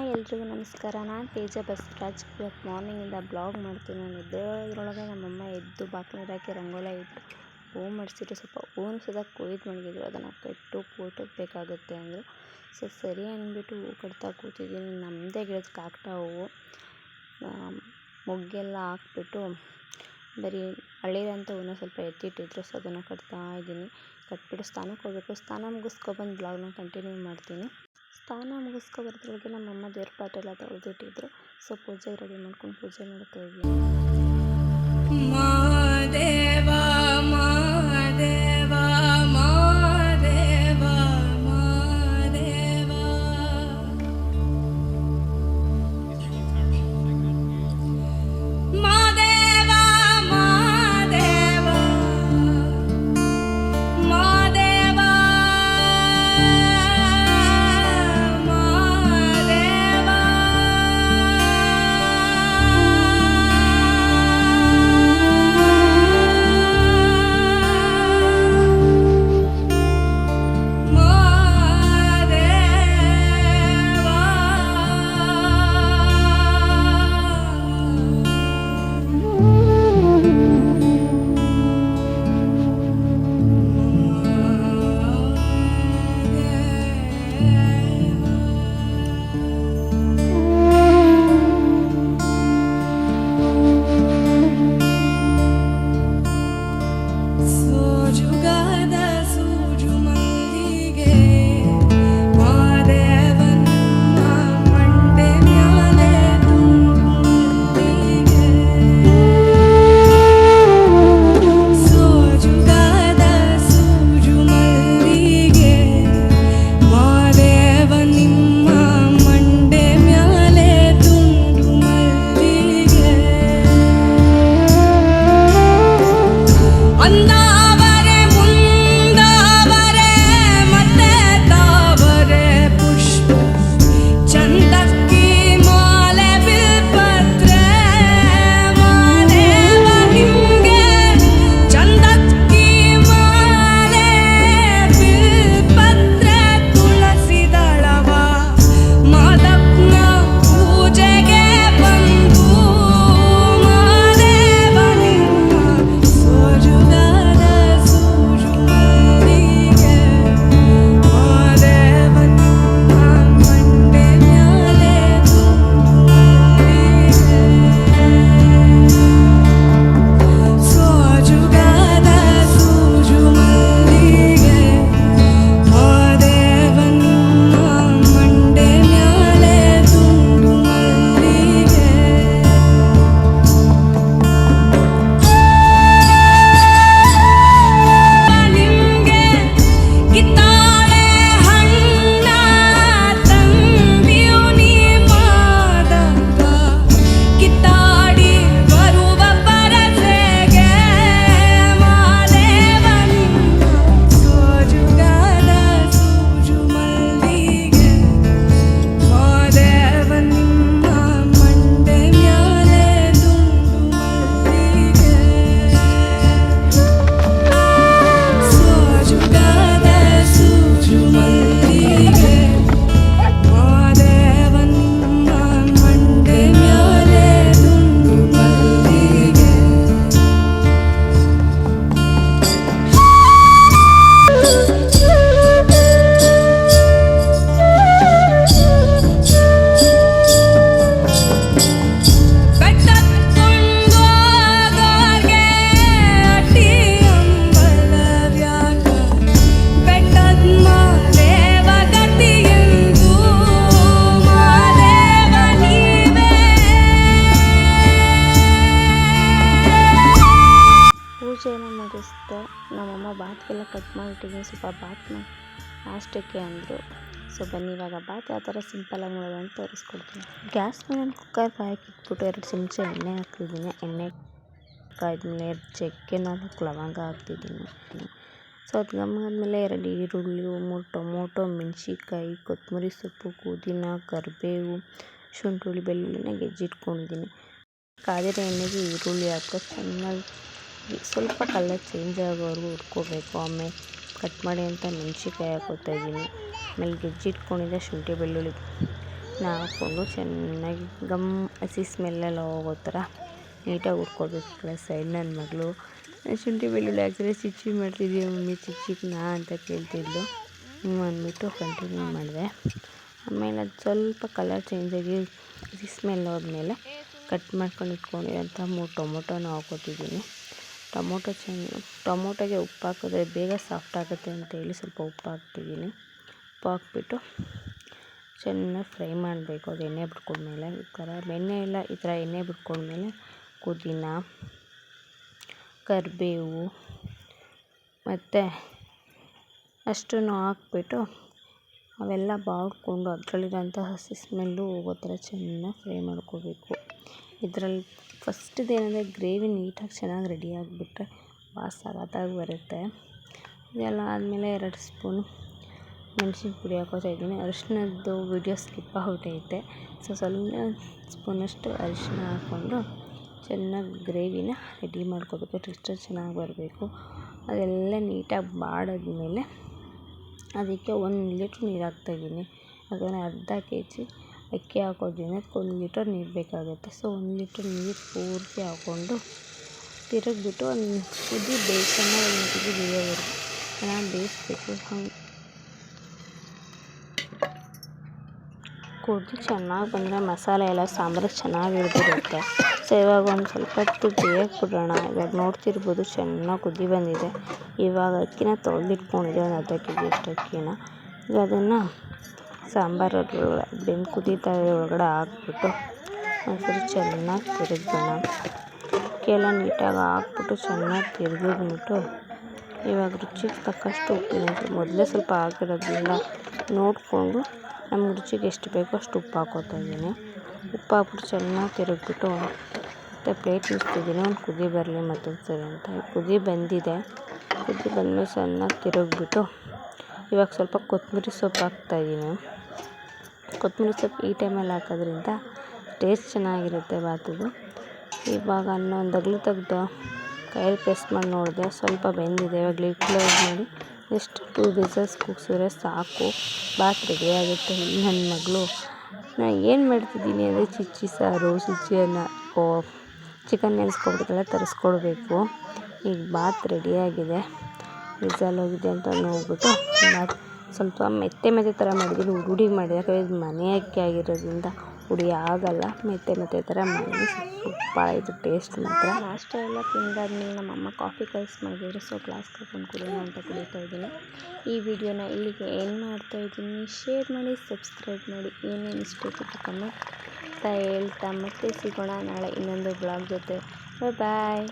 Hi ಎಲ್ರಿಗೂ ನಮಸ್ಕಾರ. ನಾನು ತೇಜ ಬಸವರಾಜ್. ಇವತ್ತು ಮಾರ್ನಿಂಗಿಂದ ಬ್ಲಾಗ್ ಮಾಡ್ತೀನಿ ನಾನು ಎದ್ದೇಳೋದ್ರೊಳಗೆ ನಮ್ಮಮ್ಮ ಎದ್ದು ನೀರು ಹಾಕಿ ರಂಗೋಲಿ ಇಟ್ಟು ಹೂ ಸ್ವಲ್ಪ ಹೂವು ಸದಾ ಕೊಯ್ದು ಮಡಗಿದ್ರು. ಅದನ್ನು ಕಟ್ಟು ಫೋಟೋಗೆ ಬೇಕಾಗುತ್ತೆ ಅಂದರು. ಸೊ ಸರಿ ಅಂದ್ಬಿಟ್ಟು ಹೂ ಕಟ್ತಾ ಕೂತಿದ್ದೀನಿ ನಮ್ಮದೇ ಗಿಡದ ಕಾಕಡ ಹೂವು. ಮೊಗ್ಗೆಲ್ಲ ಹಾಕ್ಬಿಟ್ಟು ಬರೀ ಹಳೇದಂಥ ಹೂವನ್ನ ಸ್ವಲ್ಪ ಎತ್ತಿಟ್ಟಿದ್ರು. ಸೊ ಅದನ್ನು ಕಟ್ತಾ ಇದ್ದೀನಿ ಕಟ್ಬಿಟ್ಟು ಸ್ನಾನಕ್ಕೆ ಹೋಗಬೇಕು ಸ್ನಾನ ಮುಗಿಸ್ಕೊಬಂದು ಬ್ಲಾಗ್ನ ಕಂಟಿನ್ಯೂ ಮಾಡ್ತೀನಿ. ಸ್ನಾನ ಮುಗಿಸ್ಕೊ ಬರೋದ್ರೊಳಗೆ ನಮ್ಮಮ್ಮ ದೇವ್ರ ಪಾಟೆಲ್ಲ ತೊಳೆದಿಟ್ಟಿದ್ರು ಸೊ ಪೂಜೆ ರೆಡಿ ಮಾಡ್ಕೊಂಡು ಪೂಜೆ ಮಾಡ್ತಾ ಇದ್ದೀನಿ ಮಾದೇವ ಮಾದೇವ ಮಾದೇವ ಬಾತ್ಗೆಲ್ಲ ಕಟ್ ಮಾಡಿಟ್ಟಿದ್ದೀನಿ ಸ್ವಲ್ಪ ಬಾತನ್ನ ಲಾಸ್ಟಕ್ಕೆ ಅಂದರು. ಸೊ ಬನ್ನಿ, ಇವಾಗ ಬಾತ್. ಯಾವ ಥರ ಸಿಂಪಲಾಗಿ ಮಾಡೋದು ಅಂತ ತೋರಿಸ್ಕೊಡ್ತೀನಿ. ಗ್ಯಾಸ್ ಮೇಲೆ ಕುಕ್ಕರ್ ಕಾಯಕ್ಕೆ ಇಟ್ಬಿಟ್ಟು ಎರಡು ಚಮಚ ಎಣ್ಣೆ ಹಾಕ್ತಿದ್ದೀನಿ. ಎಣ್ಣೆ ಕಾದ್ಮೇಲೆ ಎರಡು ಚಕ್ಕೆ ನಾಲ್ಕು ಲವಂಗ ಹಾಕ್ತಿದ್ದೀನಿ. ಸೊ ಅದು ಗಮ್ಮಾದ್ಮೇಲೆ ಎರಡು ಈರುಳ್ಳಿ, ಮೂರು ಟೊಮೊಟೊ, ಮೆಣಸಿನ್ಕಾಯಿ, ಕೊತ್ತಂಬರಿ ಸೊಪ್ಪು, ಪುದೀನ, ಕರಿಬೇವು, ಶುಂಠಿ ಬೆಳ್ಳುಳ್ಳಿನ ಗೆಜ್ಜಿಟ್ಕೊಂಡಿದ್ದೀನಿ. ಕಾದಿರೋ ಎಣ್ಣೆಗೆ ಈರುಳ್ಳಿ ಹಾಕ್ಕೊಂಡು ಚೆನ್ನಾಗಿ ಸ್ವಲ್ಪ ಕಲರ್ ಚೇಂಜ್ ಆಗೋವರೆಗೂ ಹುರ್ಕೋಬೇಕು ಆಮೇಲೆ ಕಟ್ ಮಾಡಿ ಅಂತ ಮೆಣ್ಸಿನ್ಕಾಯಿ ಹಾಕೋತಾ ಇದ್ದೀನಿ. ಆಮೇಲೆ ಗೆಜ್ಜಿಟ್ಕೊಂಡಿದ್ದ ಶುಂಠಿ ಬೆಳ್ಳುಳ್ಳಿ ಹಾಕ್ಕೊಂಡು ಚೆನ್ನಾಗಿ ಗಮ್ ಹಸಿ ಸ್ಮೆಲ್ಲೆಲ್ಲ ಹೋಗೋ ಥರ ನೀಟಾಗಿ ಹುರ್ಕೊಳ್ಬೇಕು ಕಡೆ ಸೈಡ್ ನನ್ನ ಮಗಳು. ಶುಂಠಿ ಬೆಳ್ಳುಳ್ಳಿ ಹಾಕಿದ್ರೆ ಚಿಚ್ಚಿ ಮಾಡ್ತಿದ್ದೀವಿ ಮಮ್ಮಿ? ಚಿಚ್ಚಿಗ್ನಾ ಅಂತ ಕೇಳ್ತಿದ್ಲು. ಹ್ಞೂ ಅಂದ್ಬಿಟ್ಟು ಕಂಟಿನ್ಯೂ ಮಾಡಿದೆ. ಆಮೇಲೆ ಅದು ಸ್ವಲ್ಪ ಕಲರ್ ಚೇಂಜಾಗಿ ಹಸಿ ಸ್ಮೆಲ್ ಹೋದ್ಮೇಲೆ ಕಟ್ ಮಾಡ್ಕೊಂಡು ಇಟ್ಕೊಂಡಿರೋಂಥ ಮೂರು ಟೊಮೊಟೊನ ಹಾಕೋತಿದ್ದೀನಿ ಟೊಮೊಟೊ ಚೆನ್ನ ಟೊಮೊಟೊಗೆ ಉಪ್ಪು ಹಾಕಿದ್ರೆ ಬೇಗ ಸಾಫ್ಟ್ ಆಗುತ್ತೆ ಅಂತೇಳಿ ಸ್ವಲ್ಪ ಉಪ್ಪು ಹಾಕ್ತಿದ್ದೀನಿ. ಉಪ್ಪು ಹಾಕ್ಬಿಟ್ಟು ಚೆನ್ನಾಗಿ ಫ್ರೈ ಮಾಡಬೇಕು. ಅದು ಎಣ್ಣೆ ಬಿಟ್ಕೊಂಡ್ಮೇಲೆ ಈ ಥರ. ಎಣ್ಣೆ ಎಲ್ಲ ಈ ಥರ ಎಣ್ಣೆ ಬಿಟ್ಕೊಂಡ್ಮೇಲೆ ಪುದೀನ, ಕರಿಬೇವು ಮತ್ತು ಅಷ್ಟನ್ನು ಹಾಕ್ಬಿಟ್ಟು ಅವೆಲ್ಲ ಬಾಡ್ಕೊಂಡು ಅದರಲ್ಲಿರೋಂಥ ಹಸಿ ಸ್ಮೆಲ್ಲು ಹೋಗೋ ಥರ ಚೆನ್ನಾಗಿ ಫ್ರೈ ಮಾಡ್ಕೋಬೇಕು. ಇದರಲ್ಲಿ ಏನಂದರೆ ಗ್ರೇವಿ ನೀಟಾಗಿ ಚೆನ್ನಾಗಿ ರೆಡಿ ಆಗಿಬಿಟ್ರೆ ವಾಸ ಸಖತ್ತಾಗಿ ಬರುತ್ತೆ. ಇದೆಲ್ಲ ಆದಮೇಲೆ ಎರಡು ಸ್ಪೂನು ಮೆಣ್ಸಿನ ಪುಡಿ ಹಾಕೋತಾ ಇದ್ದೀನಿ ಅರಿಶಿನದ್ದು ವಿಡಿಯೋ ಸ್ಕಿಪ್ ಆಗ್ಬಿಟ್ಟೈತೆ. ಸೊ ಸ್ವಲ್ಪ ಸ್ಪೂನಷ್ಟು ಅರಿಶಿನ ಹಾಕ್ಕೊಂಡು ಚೆನ್ನಾಗಿ ಗ್ರೇವಿನ ರೆಡಿ ಮಾಡ್ಕೋಬೇಕು. ಟೆಕ್ಸ್ಚರ್ ಚೆನ್ನಾಗಿ ಬರಬೇಕು. ಅದೆಲ್ಲ ನೀಟಾಗಿ ಮಾಡಿದ್ಮೇಲೆ ಅದಕ್ಕೆ ಒಂದು ಲೀಟ್ರ್ ನೀರು ಹಾಕ್ತಾಯಿದ್ದೀನಿ ಯಾಕಂದರೆ ಅರ್ಧ ಕೆ ಜಿ ಅಕ್ಕಿ ಹಾಕೋದ್ರಿಂದ ಅದಕ್ಕೆ ಒಂದು ಲೀಟರ್ ನೀರು ಬೇಕಾಗುತ್ತೆ. ಸೊ, ಒಂದು ಲೀಟರ್ ನೀರು ಪೂರ್ತಿ ಹಾಕ್ಕೊಂಡು ತಿರುಗಿಬಿಟ್ಟು ಒಂದು ಕುದಿ ಬೇಯಿಸೋಣ ಒಂದು ಕುದಿ ಬೇಯೋವರೆಗೂ ಚೆನ್ನಾಗಿ ಬೇಯಿಸ್ಬೇಕು. ಕುದಿ ಚೆನ್ನಾಗಿ ಬಂದರೆ ಮಸಾಲೆ ಎಲ್ಲ ಸಾಂಬಾರಿಗೆ ಚೆನ್ನಾಗಿ ಹಿಡ್ದಿರುತ್ತೆ. ಸೊ, ಇವಾಗ ಒಂದು ಸ್ವಲ್ಪ ಹೊತ್ತು ಬೇಯಕ್ಕೆ ಬಿಡೋಣ. ಇವಾಗ ನೋಡ್ತಿರ್ಬೋದು ಚೆನ್ನಾಗಿ ಕುದಿ ಬಂದಿದೆ. ಇವಾಗ ಅಕ್ಕಿನ ತೊಳೆದಿಟ್ಕೊಂಡಿದ್ದೆ, ಒಂದು ಅರ್ಧ ಕೆ ಜಿ ಅಷ್ಟು ಅಕ್ಕಿನ. ಈಗ ಅದನ್ನು ಸಾಂಬಾರು ಬೆಂದು ಕುದೀತಾ ಇರೋ ಒಳಗಡೆ ಹಾಕ್ಬಿಟ್ಟು ಒಂದ್ಸರಿ ಚೆನ್ನಾಗಿ ತಿರುಗ್ಸೋಣ ಅಕ್ಕಿಯೆಲ್ಲ ನೀಟಾಗಿ ಹಾಕ್ಬಿಟ್ಟು ಚೆನ್ನಾಗಿ ತಿರುಗಿದ್ಬಿಟ್ಟು ಇವಾಗ ರುಚಿಗೆ ತಕ್ಕಷ್ಟು ಉಪ್ಪು ಮೊದಲೇ ಸ್ವಲ್ಪ ಹಾಕಿರೋದ್ರಿಂದ ನೋಡಿಕೊಂಡು ನಮ್ಗೆ ರುಚಿಗೆ ಎಷ್ಟು ಬೇಕೋ ಅಷ್ಟು ಉಪ್ಪು ಹಾಕೋತಾ ಇದ್ದೀನಿ. ಉಪ್ಪು ಹಾಕ್ಬಿಟ್ಟು ಚೆನ್ನಾಗಿ ತಿರುಗಿಬಿಟ್ಟು ಮತ್ತು ಪ್ಲೇಟ್ ಮುಚ್ತಿದ್ದೀನಿ ಒಂದು ಕುದಿ ಬರಲಿ ಮತ್ತೊಂದು ಸರಿ ಅಂತ ಕುದಿ ಬಂದಿದೆ. ಕುದಿ ಬಂದಮೇಲೆ ಚೆನ್ನಾಗಿ ತಿರುಗಿಬಿಟ್ಟು ಇವಾಗ ಸ್ವಲ್ಪ ಕೊತ್ತಂಬರಿ ಸೊಪ್ಪು ಹಾಕ್ತಾಯಿದ್ದೀನಿ ಕೊತ್ತಂಬರಿ ಸೊಪ್ಪು ಈ ಟೈಮಲ್ಲಿ ಹಾಕೋದ್ರಿಂದ ಟೇಸ್ಟ್ ಚೆನ್ನಾಗಿರುತ್ತೆ ಬಾತದು ಇವಾಗ ಅನ್ನ ಒಂದು ಅಗಲು ತೆಗ್ದು ಕೈಯಲ್ಲಿ ಪೇಸ್ಟ್ ಮಾಡಿ ನೋಡಿದೆ. ಸ್ವಲ್ಪ ಬೆಂದಿದೆ. ಇವಾಗ ಕ್ಲೋಸ್ ಮಾಡಿ ಜಸ್ಟ್ ಟೂ ವಿಸಲ್ಸ್ ಕೂಗಿಸಿದ್ರೆ ಸಾಕು. ಬಾತ್ ರೆಡಿ ಆಗುತ್ತೆ. ನನ್ನ ಮಗಳು. ನಾ ಏನು ಮಾಡ್ತಿದ್ದೀನಿ ಅಂದರೆ ಚಿಚ್ಚಿ ಸಾರು ಚಿಚ್ಚಿ ಅನ್ನ ಓ, ಚಿಕನ್ ನೆನೆಸ್ಕೊಬಿಟ್ಟಿದ್ದೆಲ್ಲ ತರಿಸ್ಕೊಡ್ಬೇಕು. ಈಗ ಬಾತ್ ರೆಡಿಯಾಗಿದೆ ವಿಸಲ್ ಹೋಗಿದೆ ಅಂತ ನೋಡ್ಬಿಟ್ಟು ಬಾತ್ ಸ್ವಲ್ಪ ಮೆತ್ತೆ ಮೆತ್ತೆ ಥರ ಮಾಡಿದ್ದೀನಿ. ಹುಡಿ ಮಾಡಿದೆ. ಯಾಕಂದರೆ ಇದು ಮನೆ ಅಕ್ಕಿ ಆಗಿರೋದ್ರಿಂದ ಹುಡಿ ಆಗೋಲ್ಲ. ಮೆತ್ತೆ ಮೆತ್ತೆ ಥರ ಮಾಡಿ ಭಾಳ ಇದು ಟೇಸ್ಟ್ ಮಾತ್ರ. ನಾಷ್ಟ ಎಲ್ಲ ತಿಂದಾದ್ಮೇಲೆ ನಮ್ಮ ಅಮ್ಮ ಕಾಫಿ ಕಲ್ಸಿ ಮಾಡಿದ್ರು. ಸೊ ಗ್ಲಾಸ್ ಕರ್ಕೊಂಡು ಕುಡಿಯೋಣ ಅಂತ ಕುಡಿತಾ ಇದ್ದೀನಿ. ಈ ವಿಡಿಯೋನ ಇಲ್ಲಿಗೆ ಏನು ಮಾಡ್ತಾ ಇದ್ದೀನಿ. ಶೇರ್ ಮಾಡಿ ಸಬ್ಸ್ಕ್ರೈಬ್ ಮಾಡಿ. ಏನೇನು ಇಷ್ಟ ಅಂತ ಹೇಳ್ತಾ ಮತ್ತೆ ಸಿಗೋಣ ನಾಳೆ ಇನ್ನೊಂದು ಬ್ಲಾಗ್ ಜೊತೆ. ಬಾಯ್